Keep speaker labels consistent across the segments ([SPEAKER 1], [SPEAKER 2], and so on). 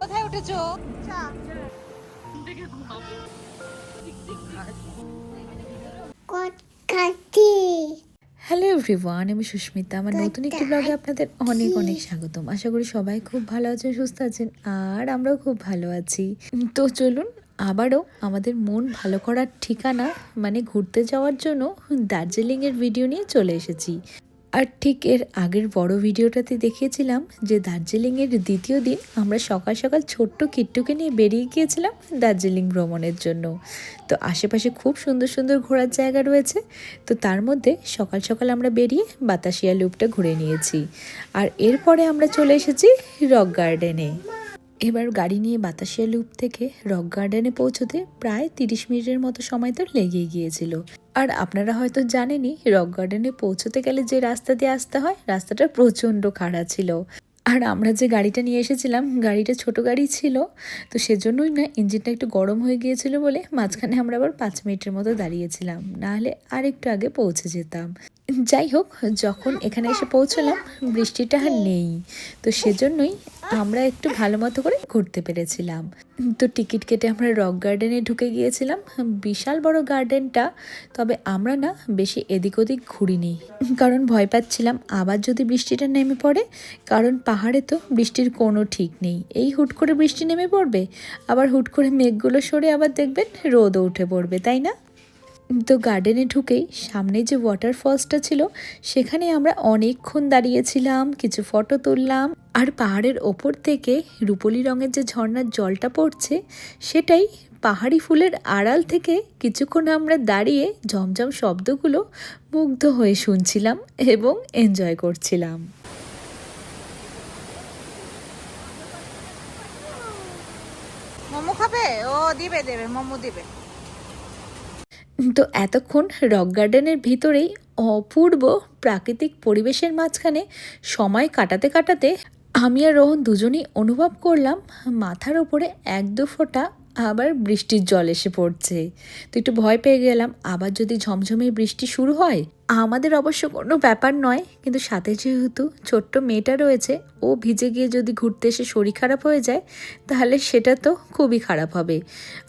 [SPEAKER 1] কোথায় উঠেছো
[SPEAKER 2] hello everyone আমি সুস্মিতা। আমার নতুন একটি ব্লগে আপনাদের অনেক অনেক স্বাগতম। আশা করি সবাই খুব ভালো আছেন সুস্থ আছেন আর আমরাও খুব ভালো আছি। তো চলুন আবারও আমাদের মন ভালো করার ঠিকানা মানে ঘুরতে যাওয়ার জন্য দার্জিলিংয়ের ভিডিও নিয়ে চলে এসেছি। আর ঠিক এর আগের বড় ভিডিওটাতে দেখিয়েছিলাম যে দার্জিলিংয়ের দ্বিতীয় দিন আমরা সকাল সকাল ছোট্ট কিট্টুকে নিয়ে বেরিয়ে গিয়েছিলাম দার্জিলিং ভ্রমণের জন্য। তো আশেপাশে খুব সুন্দর সুন্দর ঘোরার জায়গা রয়েছে। তো তার মধ্যে সকাল সকাল আমরা বেরিয়ে বাতাসিয়া লুপটা ঘুরে নিয়েছি। আর এরপরে আমরা চলে এসেছি রক গার্ডেনে। এবার গাড়ি নিয়ে বাতাসিয়া লুপ থেকে রক গার্ডেনে পৌঁছতে প্রায় তিরিশ মিনিটের মতো সময় তো লেগেই গিয়েছিল। আর আপনারা হয়তো জানেনই, রক গার্ডেনে পৌঁছতে গেলে যে রাস্তা দিয়ে আসতে হয়, রাস্তাটা প্রচণ্ড খাড়া ছিল। আর আমরা যে গাড়িটা নিয়ে এসেছিলাম, গাড়িটা ছোট গাড়ি ছিল, তো সেজন্যই না ইঞ্জিনটা একটু গরম হয়ে গিয়েছিল বলে মাঝখানে আমরা আবার পাঁচ মিনিটের মতো দাঁড়িয়েছিলাম, নাহলে আর একটু আগে পৌঁছে যেতাম। যাই হোক, যখন এখানে এসে পৌঁছলাম, বৃষ্টিটা আর নেই, তো সেজন্যই আমরা একটু ভালো মতো করে ঘুরতে পেরেছিলাম। তো টিকিট কেটে আমরা রক গার্ডেনে ঢুকে গিয়েছিলাম। বিশাল বড় গার্ডেনটা, তবে আমরা না বেশি এদিক ওদিক ঘুরিনি। কারণ ভয় পাচ্ছিলাম আবার যদি বৃষ্টিটা নেমে পড়ে, কারণ পাহাড়ে তো বৃষ্টির কোনো ঠিক নেই। এই হুট করে বৃষ্টি নেমে পড়বে, আবার হুট করে মেঘগুলো সরে আবার দেখবেন রোদও উঠে পড়বে, তাই না? তো গার্ডেনে ঢুকেই সামনে যে ওয়াটারফলসটা ছিল, সেখানে আমরা অনেকক্ষণ দাঁড়িয়েছিলাম, কিছু ফটো তুললাম আর পাহাড়ের ওপর থেকে রূপলি রঙের যে ঝর্ণার জলটা পড়ছে সেটাই পাহাড়ি ফুলের আড়াল থেকে কিছুক্ষণ আমরা দাঁড়িয়ে ঝমঝম শব্দগুলো মুগ্ধ হয়ে শুনছিলাম এবং এনজয় করছিলাম।
[SPEAKER 1] মোমো খাবে? ও দিবে দেবে মোমো দিবে।
[SPEAKER 2] তো এতক্ষণ রক গার্ডেনের ভিতরেই অপূর্ব প্রাকৃতিক পরিবেশের মাঝখানে সময় কাটাতে কাটাতে আমি আর রোহন দুজনেই অনুভব করলাম মাথার ওপরে এক দু ফোঁটা আবার বৃষ্টির জল এসে পড়ছে। তো একটু ভয় পেয়ে গেলাম, আবার যদি ঝমঝমে বৃষ্টি শুরু হয়? আমাদের অবশ্য কোনো ব্যাপার নয়, কিন্তু সাথে যেহেতু ছোট্ট মেয়েটা রয়েছে, ও ভিজে গিয়ে যদি ঘুরতে এসে শরীর খারাপ হয়ে যায়, তাহলে সেটা তো খুবই খারাপ হবে।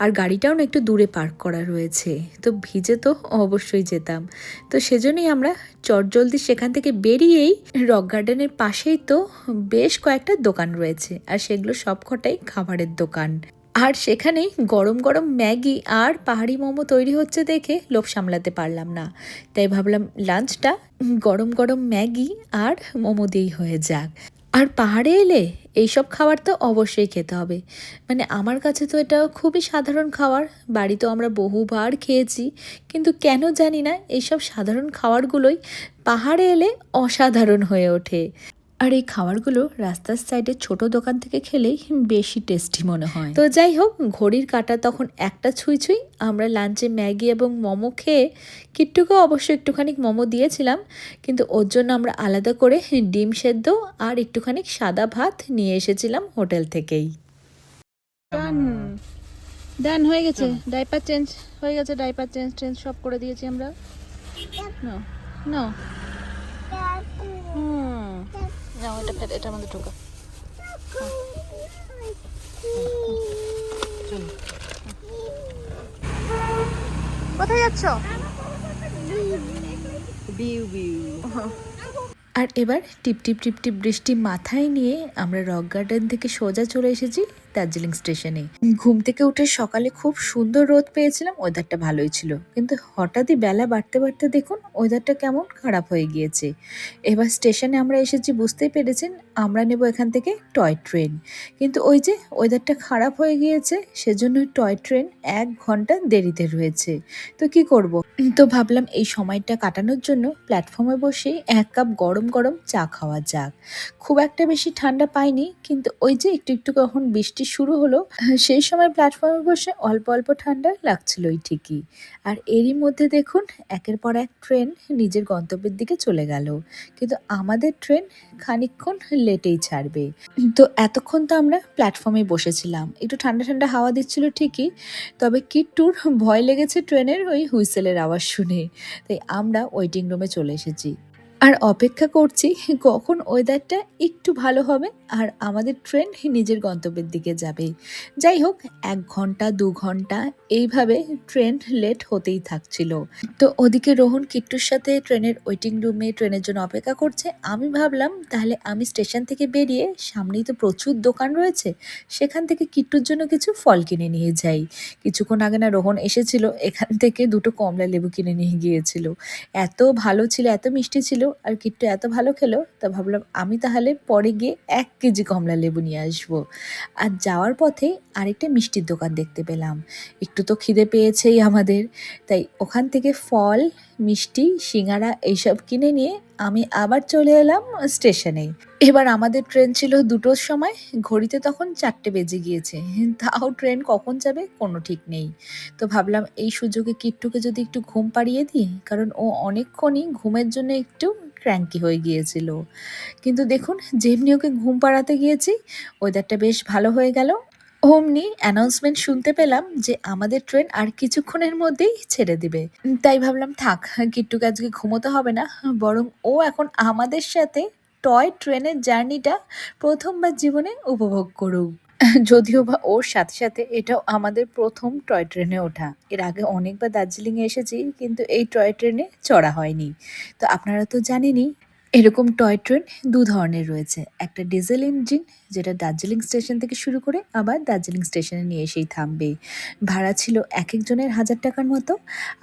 [SPEAKER 2] আর গাড়িটাও না একটু দূরে পার্ক করা রয়েছে, তো ভিজে তো অবশ্যই যেতাম। তো সেজন্যই আমরা চটজলদি সেখান থেকে বেরিয়েই রক গার্ডেনের পাশেই তো বেশ কয়েকটা দোকান রয়েছে, আর সেগুলো সবকটাই খাবারের দোকান। আর সেখানেই গরম গরম ম্যাগি আর পাহাড়ি মোমো তৈরি হচ্ছে দেখে লোভ সামলাতে পারলাম না। তাই ভাবলাম লাঞ্চটা গরম গরম ম্যাগি আর মোমো দিয়েই হয়ে যাক। আর পাহাড়ে এলে এইসব খাবার তো অবশ্যই খেতে হবে। মানে আমার কাছে তো এটা খুবই সাধারণ খাবার বাড়িতেও আমরা বহুবার খেয়েছি, কিন্তু কেন জানি না এইসব সাধারণ খাবারগুলোই পাহাড়ে এলে অসাধারণ হয়ে ওঠে। আর এই খাবারগুলো রাস্তার সাইডে ছোট দোকান থেকে খেলেই বেশি টেস্টি মনে হয়। তো যাই হোক ঘড়ির কাটা তখন একটা ছুঁই ছুঁই। আমরা লাঞ্চে ম্যাগি এবং মোমো খেয়ে কিট্টুকেও অবশ্য একটুখানি মোমো দিয়েছিলাম কিন্তু ওর জন্য আমরা আলাদা করে ডিম সেদ্ধ আর একটুখানি সাদা ভাত নিয়ে এসেছিলাম হোটেল থেকেই।
[SPEAKER 1] ডান। ডান হয়ে গেছে। ডাইপার চেঞ্জ হয়ে গেছে ডাইপার চেঞ্জ চেঞ্জ সব করে দিয়েছি আমরা। No no. হুম। না এটা ফেলে এটার মধ্যে ঢোকা। কোথায় যাচ্ছ? বিউ বিউ।
[SPEAKER 2] আর এবার টিপ টিপ টিপ টিপ বৃষ্টি মাথায় নিয়ে আমরা রক গার্ডেন থেকে সোজা চলে এসেছি। দার্জিলিং স্টেশনে। ঘুম থেকে উঠে সকালে খুব সুন্দর রোদ পেয়েছিলাম ওয়েদারটা ভালোই ছিল। কিন্তু হঠাৎই বেলা বাড়তে বাড়তে দেখুন ওয়েদারটা কেমন খারাপ হয়ে গিয়েছে। এবার স্টেশনে আমরা এসেছি, বুঝতেই পেরেছেন, আমরা নেব এখান থেকে টয় ট্রেন। কিন্তু ওই যে ওয়েদারটা খারাপ হয়ে গিয়েছে, সেজন্য টয় ট্রেন এক ঘণ্টা দেরিতে রয়েছে। তো কি করব? তো ভাবলাম এই সময়টা কাটানোর জন্য প্ল্যাটফর্মে বসেই এক কাপ গরম গরম চা খাওয়া যাক। খুব একটা বেশি ঠান্ডা পাইনি, কিন্তু ওই যে একটু একটু কখন বৃষ্টি বৃষ্টি শুরু হলো, সেই সময় প্ল্যাটফর্মে বসে অল্প অল্প ঠান্ডা লাগছিলই ঠিকই। আর এরই মধ্যে দেখুন, একের পর এক ট্রেন নিজের গন্তব্যের দিকে চলে গেল। কিন্তু আমাদের ট্রেন খানিকক্ষণ লেটেই ছাড়বে। তো এতক্ষণ তো আমরা প্ল্যাটফর্মে বসেছিলাম। একটু ঠান্ডা ঠান্ডা হাওয়া দিচ্ছিল ঠিকই, তবে কিট্টুর ভয় লেগেছে ট্রেনের ওই হুইসেলের আওয়াজ শুনে। তাই আমরা ওয়েটিং রুমে চলে এসেছি। আর অপেক্ষা করছি কখন ওয়েদারটা একটু ভালো হবে আর আমাদের ট্রেন নিজের গন্তব্যের দিকে যাবে। যাই হোক, এক ঘণ্টা, দু ঘণ্টা এইভাবে ট্রেন লেট হতেই থাকছিল। তো ওদিকে রোহন কিট্টুর সাথে ট্রেনের ওয়েটিং রুমে ট্রেনের জন্য অপেক্ষা করছে। আমি ভাবলাম, তাহলে আমি স্টেশন থেকে বেরিয়ে সামনেই তো প্রচুর দোকান রয়েছে, সেখান থেকে কিট্টুর জন্য কিছু ফল কিনে নিয়ে যাই। কিছুক্ষণ আগে না রোহন এসেছিল, এখান থেকে দুটো কমলা লেবু কিনে নিয়ে গিয়েছিল। এত ভালো ছিল, এত মিষ্টি ছিল আর কিট্টু এত ভালো খেলো, তা ভাবলাম আমি তাহলে পরে গিয়ে এক কেজি কমলা লেবু নিয়ে আসব। আর যাওয়ার পথে আরেকটা মিষ্টির দোকান দেখতে পেলাম। একটু তো খিদে পেয়েছেই আমাদের। তাই ওখান থেকে ফল মিষ্টি, সিঙ্গারা এইসব কিনে নিয়ে আমি আবার চলে এলাম স্টেশনে এবার আমাদের ট্রেন ছিল দুটোর সময়, ঘড়িতে তখন চারটে বেজে গিয়েছে। তাও ট্রেন কখন যাবে কোনো ঠিক নেই। তো ভাবলাম এই সুযোগে কিট্টুকে যদি একটু ঘুম পাড়িয়ে দিই, কারণ ও অনেকক্ষণই ঘুমের জন্য একটু ক্র্যাঙ্কি হয়ে গিয়েছিল। কিন্তু দেখুন, যেমনি ওকে ঘুম পাড়াতে গিয়েছি ওয়েদারটা বেশ ভালো হয়ে গেল। অমনি অ্যানাউন্সমেন্ট শুনতে পেলাম যে আমাদের ট্রেন আর কিছুক্ষণের মধ্যেই ছেড়ে দিবে। তাই ভাবলাম, থাক, কিট্টুকে আজকে ঘুমোতে হবে না, বরং ও এখন আমাদের সাথে টয় ট্রেনের জার্নিটা প্রথমবার জীবনে উপভোগ করুক। যদিও বা ওর সাথে সাথে এটাও আমাদের প্রথম টয় ট্রেনে ওঠা। এর আগে অনেকবার দার্জিলিংয়ে এসেছি, কিন্তু এই টয় ট্রেনে চড়া হয়নি। তো আপনারা তো জানেনই এরকম টয় ট্রেন দু ধরনের রয়েছে। একটা ডিজেল ইঞ্জিন, যেটা দার্জিলিং স্টেশন থেকে শুরু করে আবার দার্জিলিং স্টেশনে নিয়ে এসেই থামবে। ভাড়া ছিল এক একজনের হাজার টাকার মতো,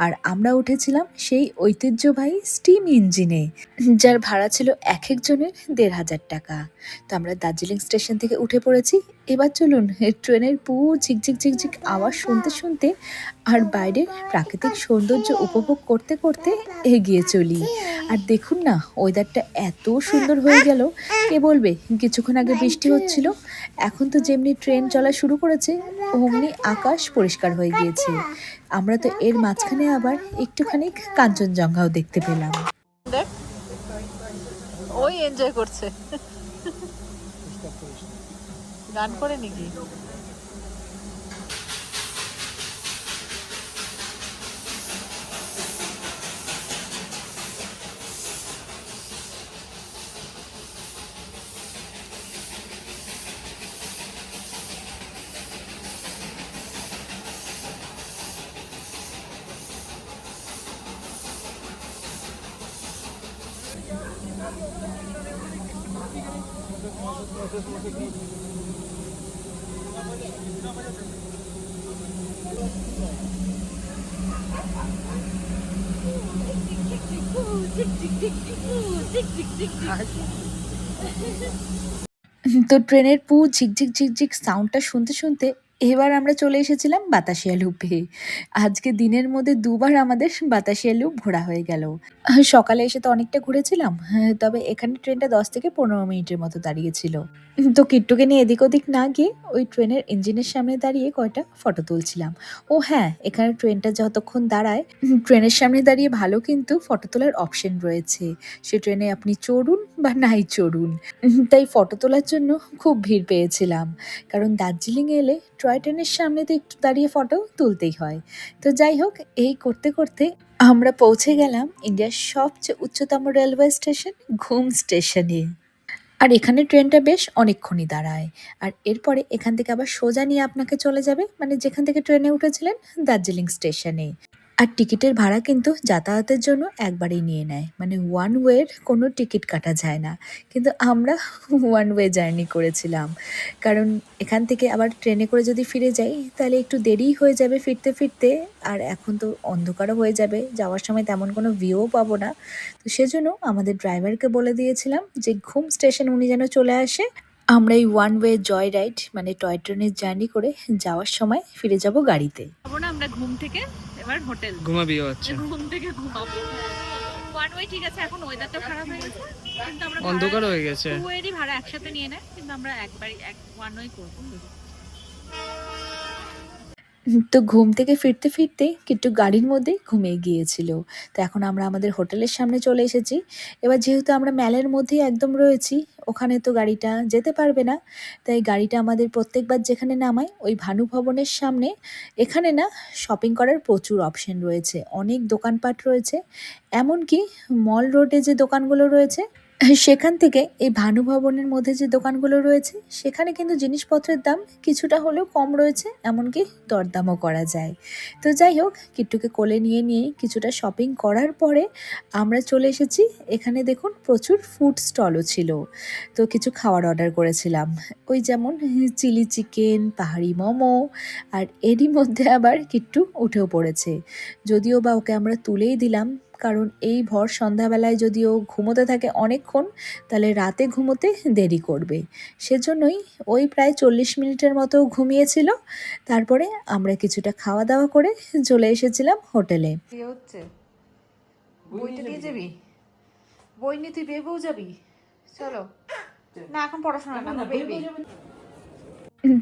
[SPEAKER 2] আর আমরা উঠেছিলাম সেই ঐতিহ্যবাহী স্টিম ইঞ্জিনে, যার ভাড়া ছিল এক একজনের দেড় হাজার টাকা। তো আমরা দার্জিলিং স্টেশন থেকে উঠে পড়েছি এবার চলুন ট্রেনের পু ঝিকঝিক ঝিকঝিক আওয়াজ শুনতে শুনতে আর বাইরের প্রাকৃতিক সৌন্দর্য উপভোগ করতে করতে এগিয়ে চলি। আর দেখুন না ওয়েদারটা এত সুন্দর হয়ে গেল। কে বলবে, কিছুক্ষণ আগে বৃষ্টি হচ্ছিল, এখন তো যেমনি ট্রেন চলা শুরু করেছে, অমনি আকাশ পরিষ্কার হয়ে গিয়েছে। আমরা তো এর মাঝখানে আবার একটুখানি কাঞ্চনজঙ্ঘাও দেখতে পেলাম।
[SPEAKER 1] দেখ, ওই এনজয় করছে। গান করে নাকি?
[SPEAKER 2] তো ট্রেনের পু ঝিকঝিক ঝিকঝিক সাউন্ডটা শুনতে শুনতে এবার আমরা চলে এসেছিলাম বাতাসিয়া লুপে। আজকে দিনের মধ্যে দুবার আমাদের বাতাসিয়া লুপ ঘোরা হয়ে গেল। সকালে এসে তো অনেকটা ঘুরেছিলাম হ্যাঁ, তবে এখানে ট্রেনটা দশ থেকে পনেরো মিনিটের মতো দাঁড়িয়েছিল। তো কিট্টুকে নিয়ে এদিক ওদিক না গিয়ে ওই ট্রেনের ইঞ্জিনের সামনে দাঁড়িয়ে কয়টা ফটো তুলছিলাম। ও হ্যাঁ এখানে ট্রেনটা যতক্ষণ দাঁড়ায় ট্রেনের সামনে দাঁড়িয়ে ভালো কিন্তু ফটো তোলার অপশন রয়েছে। সে ট্রেনে আপনি চড়ুন বা নাই চড়ুন তাই ফটো তোলার জন্য খুব ভিড় পেয়েছিলাম। কারণ দার্জিলিংয়ে এলে টয় ট্রেনের সামনে তো একটু দাঁড়িয়ে ফটো তুলতেই হয়। তো যাই হোক, এই করতে করতে আমরা পৌঁছে গেলাম ইন্ডিয়ার সবচেয়ে উচ্চতম রেলওয়ে স্টেশন ঘুম স্টেশনে আর এখানে ট্রেনটা বেশ অনেকক্ষণই দাঁড়ায়। আর এরপরে এখান থেকে আবার সোজা নিয়ে আপনাকে চলে যাবে মানে যেখান থেকে ট্রেনে উঠেছিলেন, দার্জিলিং স্টেশনে আর টিকিটের ভাড়া কিন্তু যাতায়াতের জন্য একবারেই নিয়ে নেয়। মানে ওয়ান ওয়ের কোনো টিকিট কাটা যায় না। কিন্তু আমরা ওয়ান ওয়ে জার্নি করেছিলাম। কারণ এখান থেকে আবার ট্রেনে করে যদি ফিরে যাই, তাহলে একটু দেরিই হয়ে যাবে ফিরতে ফিরতে। আর এখন তো অন্ধকারও হয়ে যাবে। যাওয়ার সময় তেমন কোনো ভিউও পাবো না। তো সেজন্য আমাদের ড্রাইভারকে বলে দিয়েছিলাম যে, ঘুম স্টেশন উনি যেন চলে আসে। আমরা এই ওয়ান ওয়ে জয় রাইড মানে টয় ট্রেনের জার্নি করে যাওয়ার সময় ফিরে যাব গাড়িতে।
[SPEAKER 1] আমরা ঘুম থেকে এবার হোটেল।
[SPEAKER 3] ঘুমাবিও আচ্ছা।
[SPEAKER 1] ঘুম থেকে ঘুমাবো। ওয়ান ওয়ে ঠিক আছে এখন ওয়েদারটা খারাপ হয়ে গেছে কিন্তু আমরা
[SPEAKER 3] অন্ধকার হয়ে গেছে।
[SPEAKER 1] টু ওয়েরই ভাড়া একসাথে নিয়ে নেয় কিন্তু আমরা একবারই এক ওয়ান ওয়ে করব।
[SPEAKER 2] তো ঘুম থেকে ফিরতে ফিরতে কিট্টু গাড়ির মধ্যে ঘুমিয়ে গিয়েছিল। তো এখন আমরা আমাদের হোটেলের সামনে চলে এসেছি। এবার যেহেতু আমরা ম্যালের মধ্যেই একদম রয়েছি, ওখানে তো গাড়িটা যেতে পারবে না। তাই গাড়িটা আমাদের প্রত্যেকবার যেখানে নামায়, ওই ভানু ভবনের সামনে, এখানে না শপিং করার প্রচুর অপশন রয়েছে। অনেক দোকানপাট রয়েছে। এমনকি মল রোডে যে দোকানগুলো রয়েছে সেখান থেকে এই ভানু ভবনের মধ্যে যে দোকানগুলো রয়েছে, সেখানে কিন্তু জিনিসপত্রের দাম কিছুটা হলেও কম রয়েছে, এমনকি দরদামও করা যায়। তো যাই হোক, কিট্টুকে কোলে নিয়ে নিয়ে কিছুটা শপিং করার পরে আমরা চলে এসেছি। এখানে দেখুন প্রচুর ফুড স্টলও ছিল। তো কিছু খাওয়ার অর্ডার করেছিলাম। ওই যেমন চিলি চিকেন পাহাড়ি মোমো, আর এরই মধ্যে আবার কিট্টু উঠেও পড়েছে। যদিও বা ওকে আমরা তুলেই দিলাম কারণ এই ভর সন্ধ্যাবেলায় যদি ও ঘুমোতে থাকে অনেকক্ষণ তাহলে রাতে ঘুমোতে দেরি করবে। সেজন্যই ওই প্রায় চল্লিশ মিনিটের মতো ঘুমিয়েছিল। তারপরে আমরা কিছুটা খাওয়া দাওয়া করে চলে এসেছিলাম হোটেলে।
[SPEAKER 1] হচ্ছে? বইটা দিয়ে যাবি? বই নিয়ে তুই বেবেও যাবি? চলো। না এখন পড়াশোনা না বেবি।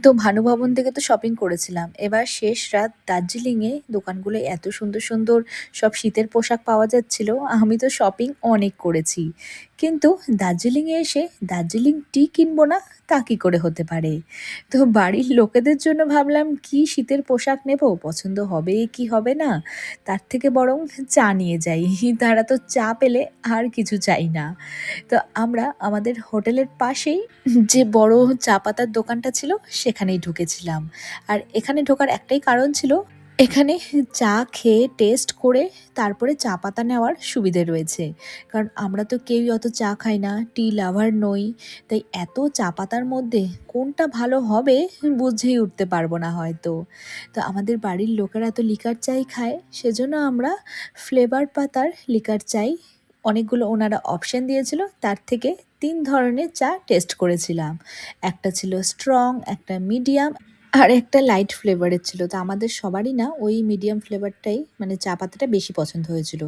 [SPEAKER 2] তো ভানু ভবন থেকে তো শপিং করেছিলাম। এবার শেষ রাত দার্জিলিংয়ে দোকানগুলো এত সুন্দর সুন্দর সব শীতের পোশাক পাওয়া যাচ্ছিল, আমি তো শপিং অনেক করেছি। কিন্তু দার্জিলিংয়ে এসে দার্জিলিং টি কিনবো না, তা কী করে হতে পারে? তো বাড়ির লোকেদের জন্য ভাবলাম, কি শীতের পোশাক নেব? পছন্দ হবে কি হবে না? তার থেকে বরং চা নিয়ে যাই। তারা তো চা পেলে আর কিছু চাই না। তো আমরা আমাদের হোটেলের পাশেই যে বড় চা পাতার দোকানটা ছিল, সেখানেই ঢুকেছিলাম। আর এখানে ঢোকার একটাই কারণ ছিল এখানে চা খেয়ে টেস্ট করে তারপরে চা পাতা নেওয়ার সুবিধে রয়েছে। কারণ আমরা তো কেউই অত চা খাই না টি লাভার নই। তাই এত চা পাতার মধ্যে কোনটা ভালো হবে বুঝেই উঠতে পারব না হয়তো। তো আমাদের বাড়ির লোকেরা তো লিকার চাই খায়, সেজন্য আমরা ফ্লেভার পাতার লিকার চাই। অনেকগুলো ওনারা অপশান দিয়েছিল, তার থেকে তিন ধরনের চা টেস্ট করেছিলাম। একটা ছিল স্ট্রং একটা মিডিয়াম আর একটা লাইট ফ্লেভারের ছিল। তো আমাদের সবারই না ওই মিডিয়াম ফ্লেভারটাই মানে চা পাতাটা বেশি পছন্দ হয়েছিল।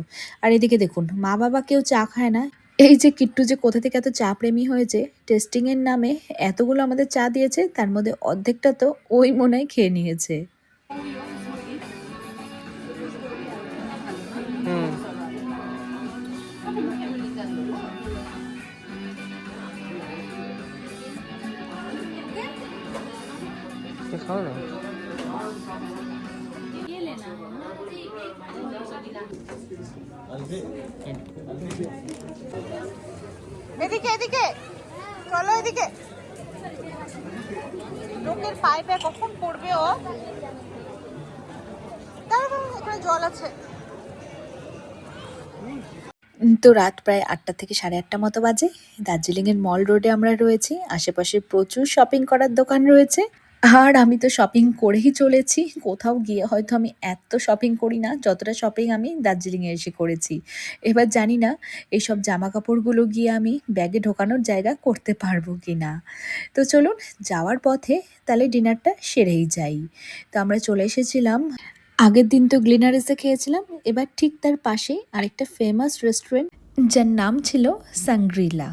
[SPEAKER 2] আর এদিকে দেখুন, মা বাবা কেউ চা খায় না। এই যে কিট্টু যে কোথা থেকে এত চা প্রেমী হয়েছে টেস্টিংয়ের নামে এতগুলো আমাদের চা দিয়েছে, তার মধ্যে অর্ধেকটা তো ওই মনে খেয়ে নিয়েছে।
[SPEAKER 3] খাও না
[SPEAKER 1] এদিকে এদিকে। চলো এদিকে। লোকের পাইপে কখন পড়বে ও? এখানে জল আছে।
[SPEAKER 2] তো রাত প্রায় আটটা থেকে সাড়ে আটটা মতো বাজে। দার্জিলিংয়ের মল রোডে আমরা রয়েছি। আশেপাশে প্রচুর শপিং করার দোকান রয়েছে। আর আমি তো শপিং করেই চলেছি। কোথাও গিয়ে হয়তো আমি এত শপিং করি না, যতটা শপিং আমি দার্জিলিংয়ে এসে করেছি। এবার জানি না এইসব জামা কাপড়গুলো গিয়ে আমি ব্যাগে ঢোকানোর জায়গা করতে পারব কি না তো চলুন, যাওয়ার পথে তাহলে ডিনারটা সেরেই যাই। তো আমরা চলে এসেছিলাম, আগের দিন তো গ্লিনারিসে খেয়েছিলাম, এবার ঠিক তার পাশে আরেকটা ফেমাস রেস্টুরেন্ট যার নাম ছিল সাংগ্রিলা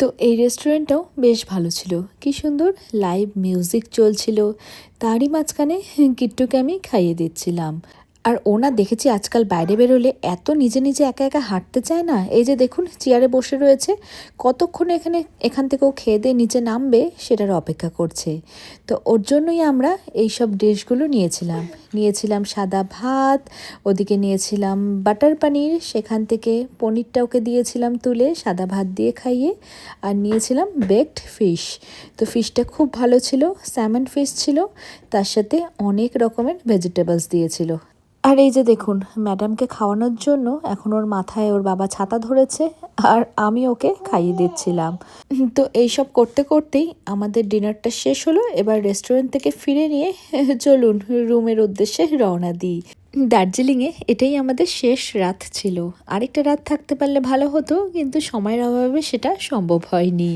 [SPEAKER 2] তো এই রেস্টুরেন্টটাও বেশ ভালো ছিল। কি সুন্দর লাইভ মিউজিক চলছিল। তারই মাঝখানে কিট্টুকে আমি খাইয়ে দিচ্ছিলাম। আর ওনা দেখেছি আজকাল বাইরে বেরোলে এত নিজে নিজে একা একা হাঁটতে চায় না। এই যে দেখুন চেয়ারে বসে রয়েছে। কতক্ষণ এখানে, এখান থেকেও খেয়ে দিয়ে নিচে নামবে সেটার অপেক্ষা করছে। তো ওর জন্যই আমরা এই সব ডিশগুলো নিয়েছিলাম। নিয়েছিলাম সাদা ভাত, ওদিকে নিয়েছিলাম বাটার পানির, সেখান থেকে পনিরটা ওকে দিয়েছিলাম তুলে সাদা ভাত দিয়ে খাইয়ে, আর নিয়েছিলাম বেকড ফিশ তো ফিশটা খুব ভালো ছিল স্যামন ফিশ ছিল, তার সাথে অনেক রকমের ভেজিটেবলস দিয়েছিল। আর এই যে দেখুন ম্যাডামকে খাওয়ানোর জন্য এখন ওর মাথায় ওর বাবা ছাতা ধরেছে আর আমি ওকে খাইয়ে দিচ্ছিলাম। তো এইসব করতে করতেই আমাদের ডিনারটা শেষ হলো, এবার রেস্টুরেন্ট থেকে ফিরে নিয়ে চলুন রুমের উদ্দেশ্যে রওনা দিই। দার্জিলিংয়ে এটাই আমাদের শেষ রাত ছিল। আরেকটা রাত থাকতে পারলে ভালো হতো, কিন্তু সময়ের অভাবে সেটা সম্ভব হয়নি।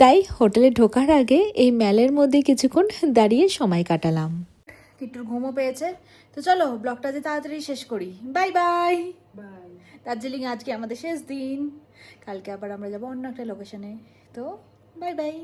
[SPEAKER 2] তাই হোটেলে ঢোকার আগে এই ম্যালের মধ্যে কিছুক্ষণ দাঁড়িয়ে সময় কাটালাম।
[SPEAKER 1] কিট্টুর ঘুমও পেয়েছে। তো চলো ব্লগটা যে তাড়াতাড়ি শেষ করি। বাই বাই দার্জিলিং আজকে আমাদের শেষ দিন। কালকে আবার আমরা যাব অন্য একটা লোকেশনে তো বাই বাই